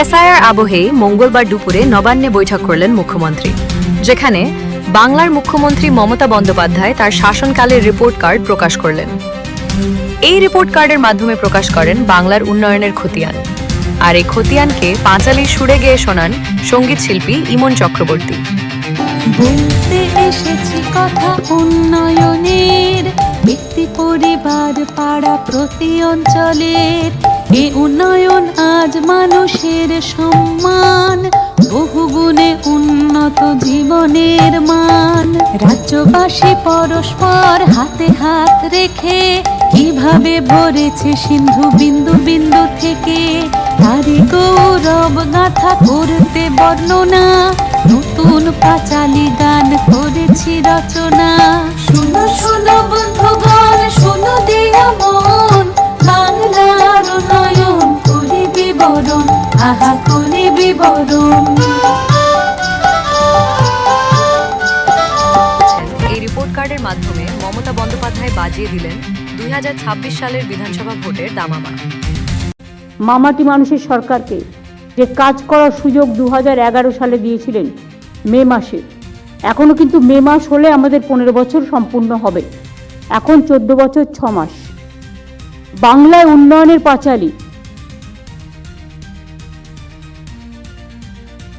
SIR আবহেই মঙ্গলবার দুপুরে নবান্নে বৈঠক করলেন মুখ্যমন্ত্রী, যেখানে বাংলার মুখ্যমন্ত্রী মমতা বন্দ্যোপাধ্যায় তার শাসনকালের রিপোর্ট কার্ড প্রকাশ করলেন। এই রিপোর্ট কার্ডের মাধ্যমে প্রকাশ করেন বাংলার উন্নয়নের খতিয়ান। আর এই খতিয়ানকে পাঁচালির সুরে গেয়ে শোনান সংগীত শিল্পী ইমন চক্রবর্তী। এসেছি কথা উন্নয়নের, ব্যক্তি পরিবার, পাড়া প্রতি অঞ্চলের। এ উন্নয়ন আজ মানুষের সম্মান। বহুগুণে উন্নত জীবনের মান। রাজ্যবাসী পরস্পর হাতে হাত রেখে কীভাবে ভরেছে সিন্ধু বিন্দু বিন্দু থেকে? তারি গৌরব গাথা করতে বর্ণনা। নতুন পাঁচালি গান করেছি রচনা। শুনো শুনো বন্ধুগণ, শুনো দিয়া বিবরণ আহা করি বিবরণ? এই রিপোর্ট কার্ডের মাধ্যমে মমতা বন্দ্যোপাধ্যায় বাজিয়ে দিলেন দুই হাজার ছাব্বিশ সালের বিধানসভা ভোটের দামামা। মামাটি মানুষের সরকারকে যে কাজ করার সুযোগ দু হাজার এগারো সালে দিয়েছিলেন মে মাসে এখনও কিন্তু মে মাস হলে আমাদের পনেরো বছর সম্পূর্ণ হবে। এখন চোদ্দ বছর ছ মাস। বাংলায় উন্নয়নের পাঁচালী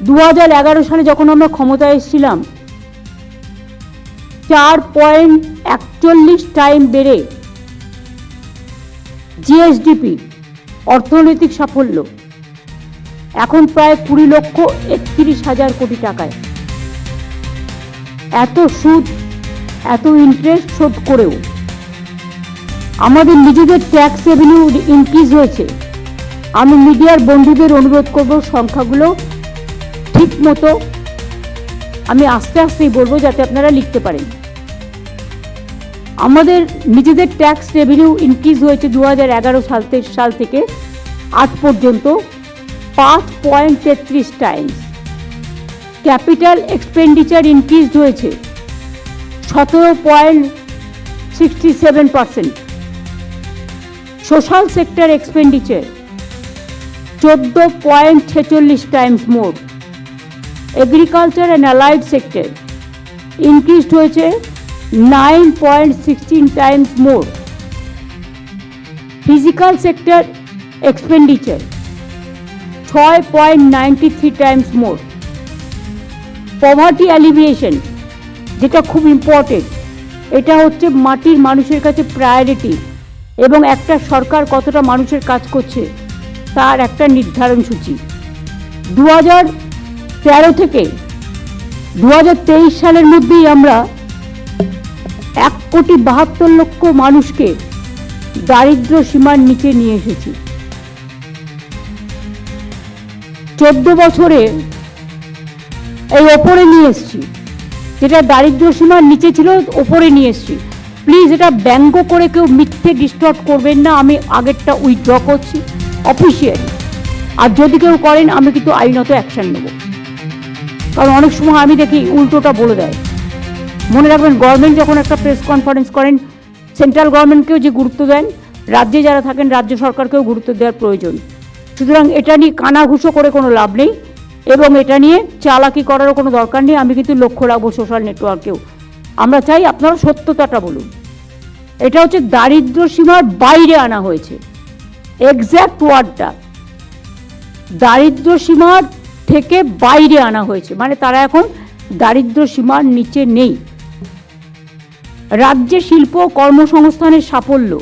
দু হাজার এগারো সালে যখন আমরা ক্ষমতায় এসেছিলাম, চার পয়েন্ট একচল্লিশ টাইম বেড়ে জিএসডিপি, অর্থনৈতিক সাফল্য, এখন প্রায় কুড়ি লক্ষ একত্রিশ হাজার কোটি টাকায়। এত সুদ, এত ইন্টারেস্ট শোধ করেও আমাদের নিজেদের ট্যাক্স রেভিনিউ ইনক্রিজ হয়েছে। আমি মিডিয়ার বন্ধুদের অনুরোধ করব, সংখ্যাগুলো ঠিক মতো আমি আস্তে আস্তেই বলব যাতে আপনারা লিখতে পারেন। আমাদের নিজেদের ট্যাক্স রেভিনিউ ইনক্রিজ হয়েছে দু হাজার এগারো সাল সাল থেকে আজ পর্যন্ত পাঁচ পয়েন্ট তেত্রিশ টাইমস ক্যাপিটাল এক্সপেন্ডিচার ইনক্রিজ হয়েছে সতেরো point sixty seven percent social sector expenditure চোদ্দ পয়েন্ট ছেচল্লিশ times more agriculture and allied sector increased হয়েছে nine point sixteen times more physical sector expenditure ছয় point ninety three times more poverty alleviation যেটা খুব important এটা হচ্ছে মাটির মানুষের কাছে প্রায়োরিটি এবং একটা সরকার কতটা মানুষের কাজ করছে তার একটা নির্ধারণ সূচি। দু হাজার তেরো থেকে দু সালের মধ্যেই আমরা এক কোটি বাহাত্তর লক্ষ মানুষকে দারিদ্র সীমার নিচে নিয়ে এসেছি। চোদ্দ বছরে এই ওপরে নিয়ে এসছি। যেটা দারিদ্র সীমার নিচে ছিল, ওপরে নিয়ে এসছি। প্লিজ এটা ব্যঙ্গ করে কেউ মিথ্যে ডিস্টর্ট করবেন না, আমি আগেরটা উইথড্র করছি, অফিসিয়ালি। আর যদি কেউ করেন, আমি কিন্তু আইনত অ্যাকশন নেব। কারণ অনেক সময় আমি দেখি উল্টোটা বলে দেয়। মনে রাখবেন গভর্নমেন্ট যখন একটা প্রেস কনফারেন্স করেন সেন্ট্রাল গভর্নমেন্টকেও যে গুরুত্ব দেন, রাজ্যে যারা থাকেন, রাজ্য সরকারকেও গুরুত্ব দেওয়ার প্রয়োজন। সুতরাং এটা নিয়ে কানাঘুষো করে কোনো লাভ নেই এবং এটা নিয়ে চালাকি করারও কোনো দরকার নেই। আমি কিন্তু লক্ষ্য রাখব সোশ্যাল নেটওয়ার্কেও আমরা চাই আপনারা সত্যতাটা বলুন। এটা হচ্ছে দারিদ্র সীমার বাইরে আনা হয়েছে। এক্স্যাক্ট ওয়ার্ডটা দারিদ্র সীমার থেকে বাইরে আনা হয়েছে। মানে তারা এখন দারিদ্র সীমার নিচে নেই। রাজ্যে শিল্প কর্মসংস্থানের সাফল্য।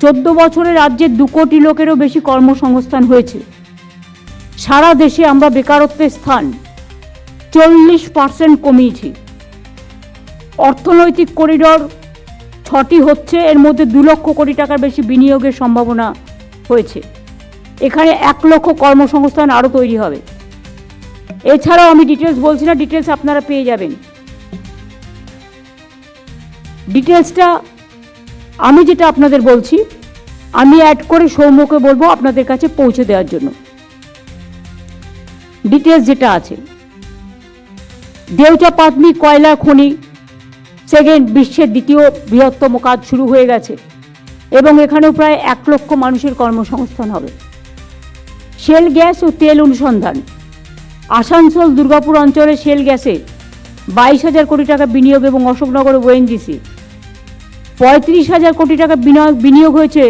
চোদ্দ বছরে রাজ্যে দু কোটি লোকেরও বেশি কর্মসংস্থান হয়েছে। সারা দেশে আমরা বেকারত্বের স্থান। চল্লিশ পার্সেন্ট কমিয়েছি। অর্থনৈতিক করিডর ছটি হচ্ছে, এর মধ্যে দু লক্ষ কোটি টাকার বেশি বিনিয়োগের সম্ভাবনা হয়েছে। এখানে এক লক্ষ কর্মসংস্থান আরও তৈরি হবে। এছাড়াও আমি ডিটেলস বলছি না ডিটেলস আপনারা পেয়ে যাবেন। ডিটেলসটা আমি যেটা আপনাদের বলছি, আমি অ্যাড করে সৌম্যকে বলব আপনাদের কাছে পৌঁছে দেওয়ার জন্য। ডিটেলস যেটা আছে। দেউচা পাতনি কয়লা খনি সেকেন্ড বিশ্বের দ্বিতীয় বৃহত্তম কাজ শুরু হয়ে গেছে এবং এখানেও প্রায় এক লক্ষ মানুষের কর্মসংস্থান হবে। শেল গ্যাস ও তেল অনুসন্ধান। আসানসোল দুর্গাপুর অঞ্চলে শেল গ্যাসে বাইশ হাজার কোটি টাকা বিনিয়োগ এবং অশোকনগরে ওএনজিসি। পঁয়ত্রিশ হাজার কোটি টাকা বিনিয়োগ বিনিয়োগ হয়েছে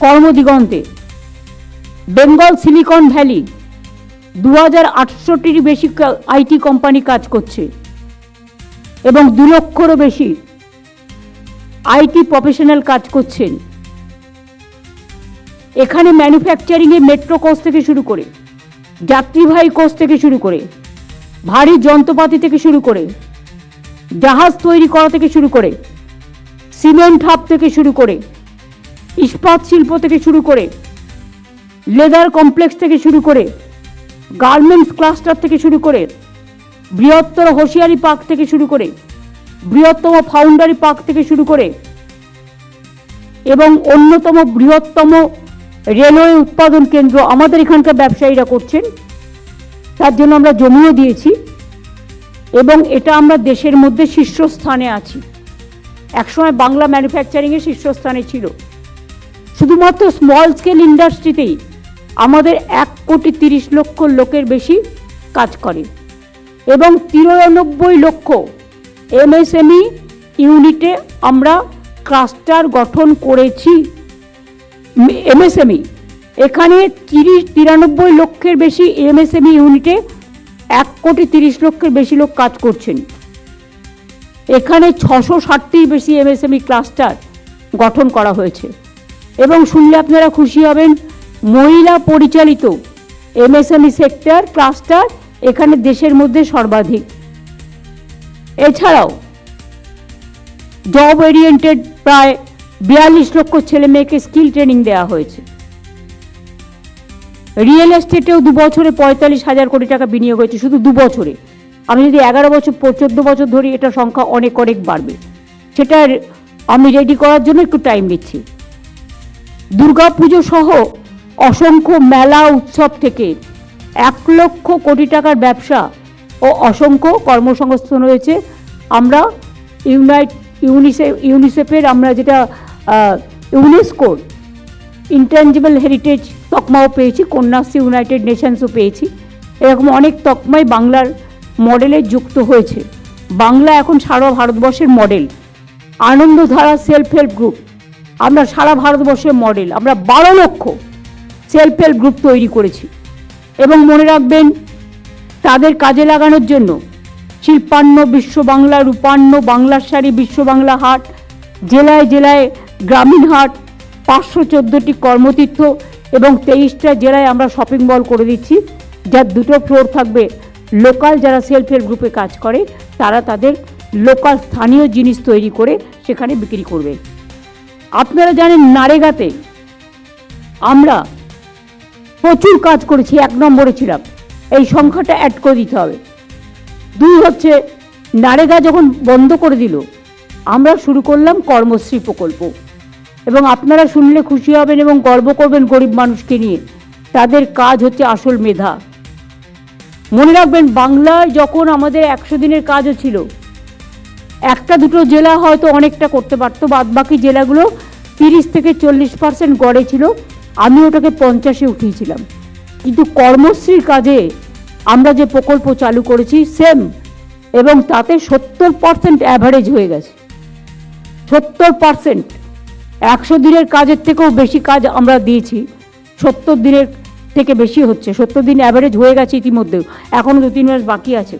কর্মদিগন্তে। বেঙ্গল সিলিকন ভ্যালি দু হাজার আটশোটির বেশি আইটি কোম্পানি কাজ করছে এবং দু লক্ষরও বেশি আইটি প্রফেশনাল কাজ করছেন। এখানে ম্যানুফ্যাকচারিংয়ে মেট্রো কোচ থেকে শুরু করে যাত্রীবাহী কোচ থেকে শুরু করে, ভারী যন্ত্রপাতি থেকে শুরু করে, জাহাজ তৈরি করা থেকে শুরু করে, সিমেন্ট হাব থেকে শুরু করে, ইস্পাত শিল্প থেকে শুরু করে, লেদার কমপ্লেক্স থেকে শুরু করে, গার্মেন্টস ক্লাস্টার থেকে শুরু করে, বৃহত্তর হোশিয়ারি পার্ক থেকে শুরু করে, বৃহত্তম ফাউন্ডারি পার্ক থেকে শুরু করে, এবং অন্যতম বৃহত্তম রেলওয়ে উৎপাদন কেন্দ্র আমাদের এখানকার ব্যবসায়ীরা করছেন। তার জন্য আমরা জমিও দিয়েছি এবং এটা আমরা দেশের মধ্যে শীর্ষস্থানে আছি। একসময় বাংলা ম্যানুফ্যাকচারিংয়ে শীর্ষস্থানে ছিল। শুধুমাত্র স্মল স্কেল ইন্ডাস্ট্রিতেই আমাদের এক কোটি তিরিশ লক্ষ লোকের বেশি কাজ করে এবং তিরানব্বই লক্ষ এমএসএমই ইউনিটে আমরা ক্লাস্টার গঠন করেছি। এমএসএমই এখানে তিরিশ, তিরানব্বই লক্ষের বেশি এমএসএমই ইউনিটে এক কোটি তিরিশ লক্ষের বেশি লোক কাজ করছেন। এখানে ছশো ষাটটির বেশি এমএসএমই ক্লাস্টার গঠন করা হয়েছে। এবং শুনলে আপনারা খুশি হবেন, মহিলা পরিচালিত এমএসএমই সেক্টর ক্লাস্টার এখানে দেশের মধ্যে সর্বাধিক। এছাড়াও জব ওরিয়েন্টেড প্রায় বিয়াল্লিশ লক্ষ ছেলে মেয়েকে স্কিল ট্রেনিং দেওয়া হয়েছে। রিয়েল এস্টেটেও দু বছরে পঁয়তাল্লিশ হাজার কোটি টাকা বিনিয়োগ হয়েছে, শুধু দু বছরে। আমি যদি এগারো বছর চোদ্দ বছর ধরি, এটা সংখ্যা অনেক অনেক বাড়বে। সেটা আমি রেডি করার জন্য একটু টাইম নিচ্ছি। দুর্গাপুজো সহ অসংখ্য মেলা উৎসব থেকে এক লক্ষ কোটি টাকার ব্যবসা ও অসংখ্য কর্মসংস্থান রয়েছে। আমরা ইউনাইট ইউনিসেফ ইউনিসেফের আমরা যেটা ইউনেস্কোর ইন্টেঞ্জিবল হেরিটেজ তকমাও পেয়েছি, কন্যাশ্রী ইউনাইটেড নেশনসও পেয়েছি। এরকম অনেক তকমাই বাংলার মডেলে যুক্ত হয়েছে। বাংলা এখন সারা ভারতবর্ষের model Anandadhara self help group আমরা সারা ভারতবর্ষের মডেল আমরা বারো লক্ষ সেলফ হেল্প গ্রুপ তৈরি করেছি। এবং মনে রাখবেন, তাদের কাজে লাগানোর জন্য শিল্পান্ন বিশ্ব বাংলা রূপান্ন বাংলার শাড়ি বিশ্ব বাংলা হাট, জেলায় জেলায় গ্রামীণ হাট, পাঁচশো চোদ্দোটি কর্মতীর্থ এবং তেইশটা জেলায় আমরা শপিং মল করে দিচ্ছি, যার দুটো ফ্লোর থাকবে। লোকাল যারা সেলফ হেল্প গ্রুপে কাজ করে, তারা তাদের লোকাল স্থানীয় জিনিস তৈরি করে সেখানে বিক্রি করবে। আপনারা জানেন নারেগাতে আমরা প্রচুর কাজ করেছি, এক নম্বরে ছিলাম। এই সংখ্যাটা অ্যাড করে দিতে হবে। দুই হচ্ছে, নারেগা যখন বন্ধ করে দিল, আমরা শুরু করলাম কর্মশ্রী প্রকল্প। এবং আপনারা শুনলে খুশি হবেন এবং গর্ব করবেন গরিব মানুষকে নিয়ে। তাদের কাজ হচ্ছে আসল মেধা। মনে রাখবেন, বাংলায় যখন আমাদের একশো দিনের কাজও ছিল, একটা দুটো জেলা হয়তো অনেকটা করতে পারতো বাদ বাকি জেলাগুলো তিরিশ থেকে চল্লিশ পার্সেন্ট গড়ে ছিল, আমি ওটাকে পঞ্চাশে উঠিয়েছিলাম। কিন্তু কর্মশ্রীর কাজে আমরা যে প্রকল্প চালু করেছি, সেম, এবং তাতে সত্তর পার্সেন্ট অ্যাভারেজ হয়ে গেছে। সত্তর পার্সেন্ট একশো দিনের কাজের থেকেও বেশি কাজ আমরা দিয়েছি। সত্তর দিনের থেকে বেশি হচ্ছে। সত্তর দিন অ্যাভারেজ হয়ে গেছে ইতিমধ্যেও। এখনও দু তিন মাস বাকি আছে।